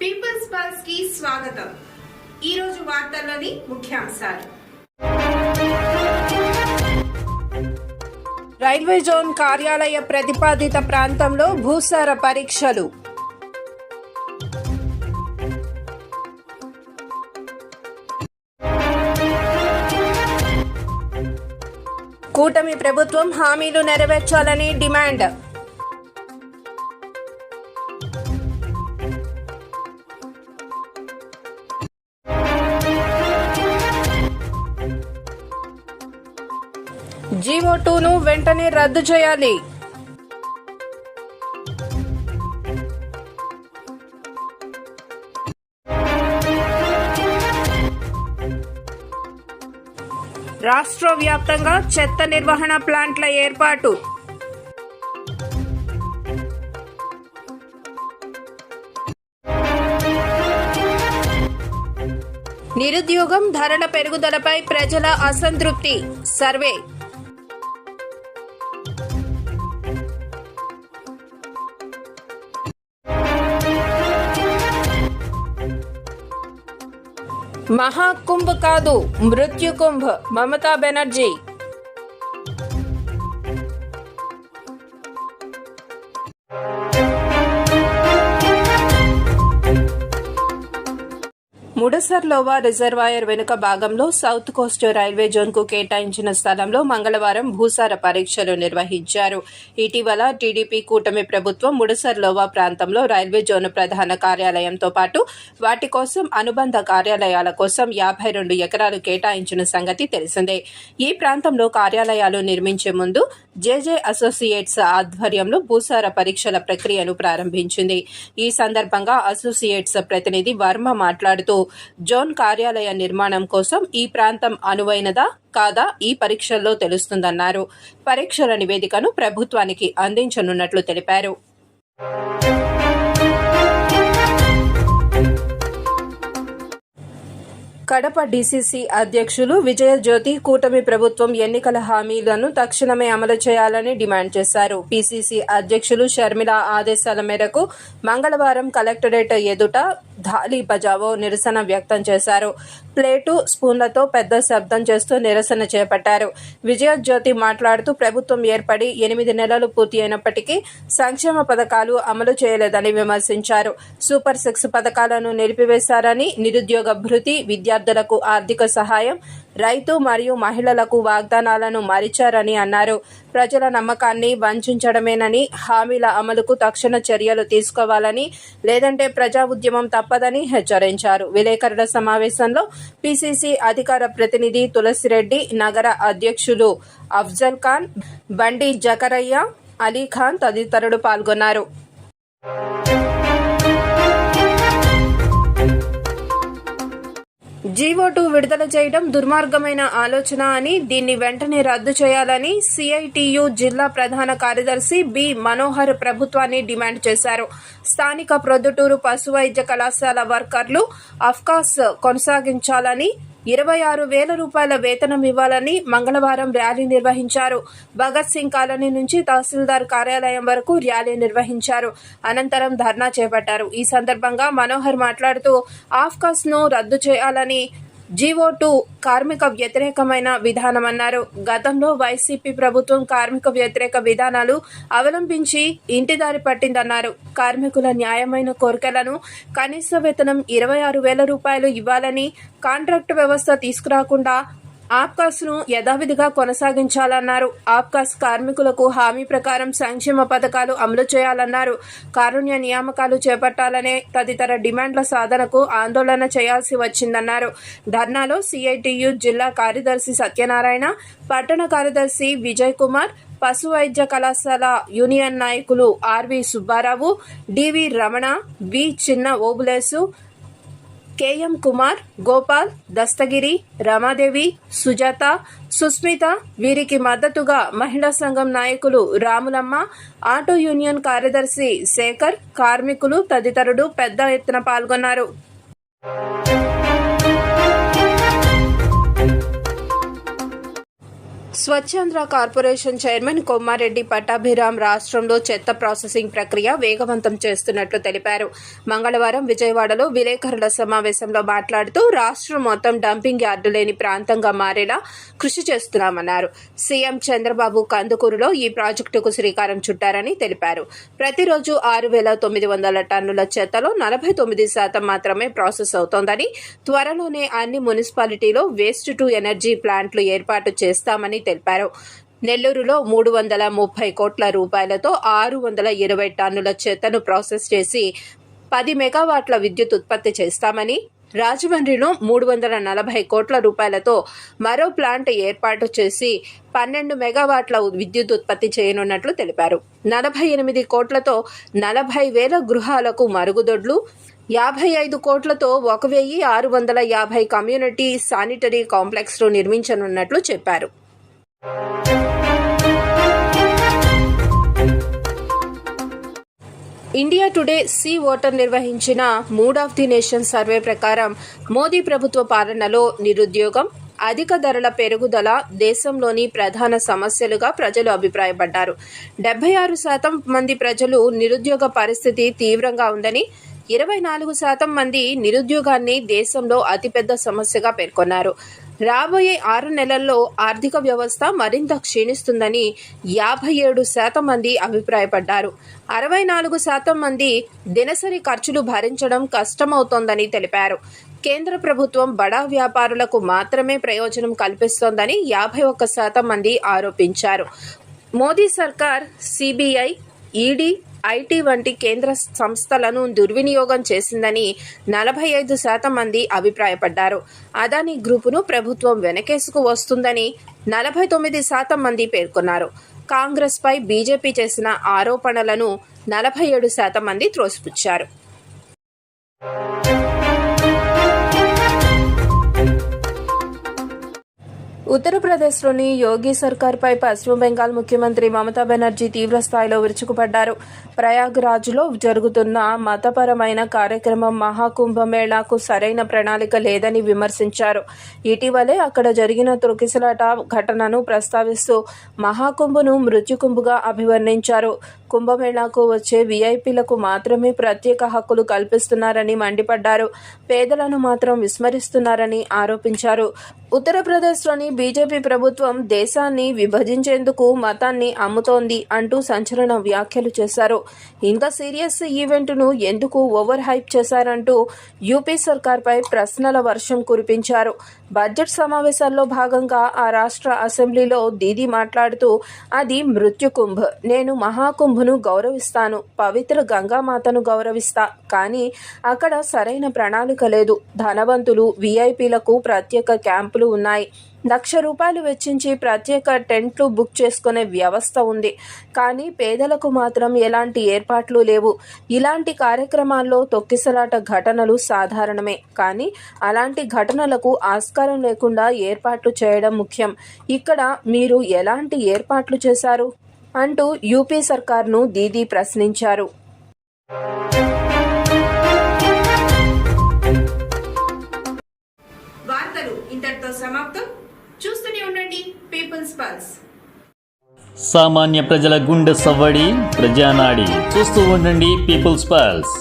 Peoples పల్స్కి స్వాగతం. ఈ రోజు వార్తల్లోని ముఖ్యాంశాలు. రైల్వే జోన్ కార్యాలయ ప్రతిపాదిత ప్రాంతంలో భూసార పరీక్షలు. కూటమి ప్రభుత్వం హామీలు నెరవేర్చాలని డిమాండ్. జీవో టూను వెంటనే రద్దు చేయాలి. రాష్ట్ర వ్యాప్తంగా చెత్త నిర్వహణ ప్లాంట్ల ఏర్పాటు. నిరుద్యోగం ధరల పెరుగుదలపై ప్రజల అసంతృప్తి. సర్వే. మహాకుంభ్ కాదు మృత్యుకుంభ్. మమతా బెనర్జీ ముడసర్లోవా రిజర్వాయర్ వెనుక భాగంలో సౌత్ కోస్ట్ రైల్వే జోన్కు కేటాయించిన స్థలంలో మంగళవారం భూసార పరీక్షలు నిర్వహించారు. ఇటీవల టీడీపీ కూటమి ప్రభుత్వం ముడసర్లోవా ప్రాంతంలో రైల్వే జోన్ ప్రధాన కార్యాలయంతో పాటు వాటి కోసం అనుబంధ కార్యాలయాల కోసం యాభై రెండు ఎకరాలు కేటాయించిన సంగతి తెలిసిందే. ఈ ప్రాంతంలో కార్యాలయాలు నిర్మించే ముందు జేజే అసోసియేట్స్ ఆధ్వర్యంలో భూసార పరీక్షల ప్రక్రియను ప్రారంభించింది. ఈ సందర్భంగా అసోసియేట్స్ ప్రతినిధి వర్మ మాట్లాడుతూ జోన్ కార్యాలయ నిర్మాణం కోసం ఈ ప్రాంతం అనువైనదా? కాదా? ఈ పరీక్షల్లో తెలుస్తుందన్నారు. పరీక్షల నివేదికను ప్రభుత్వానికి అందించనున్నట్లు తెలిపారు. కడప డీసీసీ అధ్యక్షులు విజయజ్యోతి కూటమి ప్రభుత్వం ఎన్నికల హామీలను తక్షణమే అమలు చేయాలని డిమాండ్ చేశారు. పీసీసీ అధ్యక్షులు షర్మిల ఆదేశాల మేరకు మంగళవారం కలెక్టరేట్ ఎదుట ధాలీ బజావో నిరసన వ్యక్తం చేశారు. ప్లేటు స్పూన్లతో పెద్ద శబ్దం చేస్తూ నిరసన చేపట్టారు. విజయజ్యోతి మాట్లాడుతూ ప్రభుత్వం ఏర్పడి ఎనిమిది నెలలు పూర్తి అయినప్పటికీ సంక్షేమ పథకాలు అమలు చేయలేదని విమర్శించారు. సూపర్ సిక్స్ పథకాలను నిలిపివేశారని నిరుద్యోగ భృతి విద్యార్థులకు ఆర్థిక సహాయం రైతు మరియు మహిళలకు వాగ్దానాలను మరిచారని అన్నారు. ప్రజల నమ్మకాన్ని వంచడమేనని హామీల అమలుకు తక్షణ చర్యలు తీసుకోవాలని లేదంటే ప్రజా ఉద్యమం తప్పదని హెచ్చరించారు. విలేకరుల సమావేశంలో పిసిసి అధికార ప్రతినిధి తులసిరెడ్డి నగర అధ్యక్షులు అఫ్జల్ ఖాన్ బండి జకరయ్య అలీ ఖాన్ తదితరులు పాల్గొన్నారు. జీవో టూ విడుదల చేయడం దుర్మార్గమైన ఆలోచన అని దీన్ని వెంటనే రద్దు చేయాలని సిఐటియు జిల్లా ప్రధాన కార్యదర్శి బి మనోహర్ ప్రభుత్వాన్ని డిమాండ్ చేశారు. స్థానిక ప్రొద్దుటూరు పశు వైద్య కళాశాల వర్కర్లు అఫ్కాస్ కొనసాగించాలని ఇరవై ఆరు వేల రూపాయల వేతనం ఇవ్వాలని మంగళవారం ర్యాలీ నిర్వహించారు. భగత్ సింగ్ కాలనీ నుంచి తహసీల్దార్ కార్యాలయం వరకు ర్యాలీ నిర్వహించారు. అనంతరం ధర్నా చేపట్టారు. ఈ సందర్భంగా మనోహర్ మాట్లాడుతూ ఆఫ్కాస్ను రద్దు చేయాలని జీవో టూ కార్మిక వ్యతిరేకమైన విధానమన్నారు గతంలో వైసీపీ ప్రభుత్వం కార్మిక వ్యతిరేక విధానాలు అవలంబించి ఇంటిదారి పట్టిందన్నారు. కార్మికుల న్యాయమైన కోరికలను కనీస వేతనం ఇరవై ఆరు వేల రూపాయలు ఇవ్వాలని కాంట్రాక్ట్ వ్యవస్థ తీసుకురాకుండా ఆప్కాస్ను యథావిధిగా కొనసాగించాలన్నారు. ఆప్కాస్ కార్మికులకు హామీ ప్రకారం సంక్షేమ పథకాలు అమలు చేయాలన్నారు. కారుణ్య నియామకాలు చేపట్టాలనే తదితర డిమాండ్ల సాధనకు ఆందోళన చేయాల్సి వచ్చిందన్నారు. ధర్నాలో సిఐటియు జిల్లా కార్యదర్శి సత్యనారాయణ పట్టణ కార్యదర్శి విజయ్ కుమార్ పశు వైద్య కళాశాల యూనియన్ నాయకులు RV Subbarao DV Ramana V Chinna Obulesu KM Kumar Gopal Dastagiri Ramadevi Sujatha Susmitha వీరికి మద్దతుగా మహిళా సంఘం నాయకులు రాములమ్మ ఆటో యూనియన్ కార్యదర్శి శేఖర్ కార్మికులు తదితరులు పెద్ద ఎత్తున పాల్గొన్నారు. స్వచ్ఛాంధ్ర కార్పొరేషన్ చైర్మన్ కొమ్మారెడ్డి పట్టాభిరామ్ రాష్ట్రంలో చెత్త ప్రాసెసింగ్ ప్రక్రియ వేగవంతం చేస్తున్నట్లు తెలిపారు. మంగళవారం విజయవాడలో విలేకరుల సమావేశంలో మాట్లాడుతూ రాష్ట్రం మొత్తం డంపింగ్ యార్డు లేని ప్రాంతంగా మారేలా కృషి చేస్తున్నామన్నారు. సీఎం చంద్రబాబు కందుకూరులో ఈ ప్రాజెక్టుకు శ్రీకారం చుట్టారని తెలిపారు. ప్రతిరోజు ఆరు వేల తొమ్మిది వందల టన్నుల చెత్తలో నలభై తొమ్మిది శాతం మాత్రమే ప్రాసెస్ అవుతోందని త్వరలోనే అన్ని మున్సిపాలిటీలో వేస్ట్ టు ఎనర్జీ ప్లాంట్లు ఏర్పాటు చేస్తామని తెలిపారు. నెల్లూరులో మూడు వందల ముప్పై కోట్ల రూపాయలతో ఆరు వందల ఇరవై టన్నుల చెత్తను ప్రాసెస్ చేసి పది మెగావాట్ల విద్యుత్ ఉత్పత్తి చేస్తామని రాజమండ్రిలో మూడు వందల నలభై కోట్ల రూపాయలతో మరో ప్లాంట్ ఏర్పాటు చేసి పన్నెండు మెగావాట్ల విద్యుత్ ఉత్పత్తి చేయనున్నట్లు తెలిపారు. నలభై ఎనిమిది కోట్లతో నలభై వేల గృహాలకు మరుగుదొడ్లు యాభై ఐదు కోట్లతో ఒక వెయ్యి ఆరు వందల యాభై కమ్యూనిటీ శానిటరీ కాంప్లెక్స్లు నిర్మించనున్నట్లు చెప్పారు. ఇండియా టుడే సి ఓటర్ నిర్వహించిన mood of the nation survey ప్రకారం మోదీ ప్రభుత్వ పాలనలో నిరుద్యోగం అధిక ధరల పెరుగుదల దేశంలోని ప్రధాన సమస్యలుగా ప్రజలు అభిప్రాయపడ్డారు. డెబ్బై ఆరు శాతం మంది ప్రజలు నిరుద్యోగ పరిస్థితి తీవ్రంగా ఉందని ఇరవై నాలుగు శాతం మంది నిరుద్యోగాన్ని దేశంలో అతిపెద్ద సమస్యగా పేర్కొన్నారు. రాబోయే ఆరు నెలల్లో ఆర్థిక వ్యవస్థ మరింత క్షీణిస్తుందని యాభై ఏడు శాతం మంది అభిప్రాయపడ్డారు. అరవై నాలుగు శాతం మంది దినసరి ఖర్చులు భరించడం కష్టమవుతోందని తెలిపారు. కేంద్ర ప్రభుత్వం బడా వ్యాపారులకు మాత్రమే ప్రయోజనం కల్పిస్తోందని యాభై ఒక్క శాతం మంది ఆరోపించారు. మోదీ సర్కార్ సిబిఐ ఈడీ ఐటీ వంటి కేంద్ర సంస్థలను దుర్వినియోగం చేసిందని నలభై ఐదు శాతం మంది అభిప్రాయపడ్డారు. అదానీ గ్రూపును ప్రభుత్వం వెనకేసుకు వస్తుందని నలభై తొమ్మిది శాతం మంది పేర్కొన్నారు. కాంగ్రెస్పై బీజేపీ చేసిన ఆరోపణలను నలభై ఏడు శాతం మంది త్రోసిపుచ్చారు. ఉత్తరప్రదేశ్లోని యోగి సర్కార్పై పశ్చిమ బెంగాల్ ముఖ్యమంత్రి మమతా బెనర్జీ తీవ్ర స్థాయిలో విరుచుకుపడ్డారు. ప్రయాగ్రాజ్లో జరుగుతున్న మతపరమైన కార్యక్రమం మహాకుంభమేళాకు సరైన ప్రణాళిక లేదని విమర్శించారు. ఇటీవలే అక్కడ జరిగిన తొకిసలాట ఘటనను ప్రస్తావిస్తూ మహాకుంభను మృత్యుకుంభగా అభివర్ణించారు. కుంభమేళాకు వచ్చే వీఐపీలకు మాత్రమే ప్రత్యేక హక్కులు కల్పిస్తున్నారని మండిపడ్డారు. పేదలను మాత్రం విస్మరిస్తున్నారని ఆరోపించారు. ఉత్తరప్రదేశ్లోని బీజేపీ ప్రభుత్వం దేశాన్ని విభజించేందుకు మతాన్ని అమ్ముతోంది అంటూ సంచలన వ్యాఖ్యలు చేశారు. ఇంత సీరియస్ ఈవెంట్ను ఎందుకు ఓవర్ హైప్ చేశారంటూ యూపీ సర్కార్పై ప్రశ్నల వర్షం కురిపించారు. బడ్జెట్ సమావేశాల్లో భాగంగా ఆ రాష్ట్ర అసెంబ్లీలో దీదీ మాట్లాడుతూ అది మృత్యుకుంభ్. నేను ప్రభువును గౌరవిస్తాను పవిత్ర గంగామాతను గౌరవిస్తా. కానీ అక్కడ సరైన ప్రణాళిక లేదు. ధనవంతులు వీఐపీలకు ప్రత్యేక క్యాంపులు ఉన్నాయి. లక్ష రూపాయలు వెచ్చించి ప్రత్యేక టెంట్లు బుక్ చేసుకునే వ్యవస్థ ఉంది. కానీ పేదలకు మాత్రం ఎలాంటి ఏర్పాట్లు లేవు. ఇలాంటి కార్యక్రమాల్లో తొక్కిసలాట ఘటనలు సాధారణమే. కానీ అలాంటి ఘటనలకు ఆస్కారం లేకుండా ఏర్పాట్లు చేయడం ముఖ్యం. ఇక్కడ మీరు ఎలాంటి ఏర్పాట్లు చేశారు? అంటూ యూపీ సర్కార్ను దీదీ ప్రశ్నించారు. వార్తలు ఇంతటితో సమాప్తం. చూస్తూనే ఉండండి పీపుల్స్ పల్స్ సామాన్య ప్రజల గుండె సవ్వడి ప్రజానాడి. చూస్తూ ఉండండి పీపుల్స్ పల్స్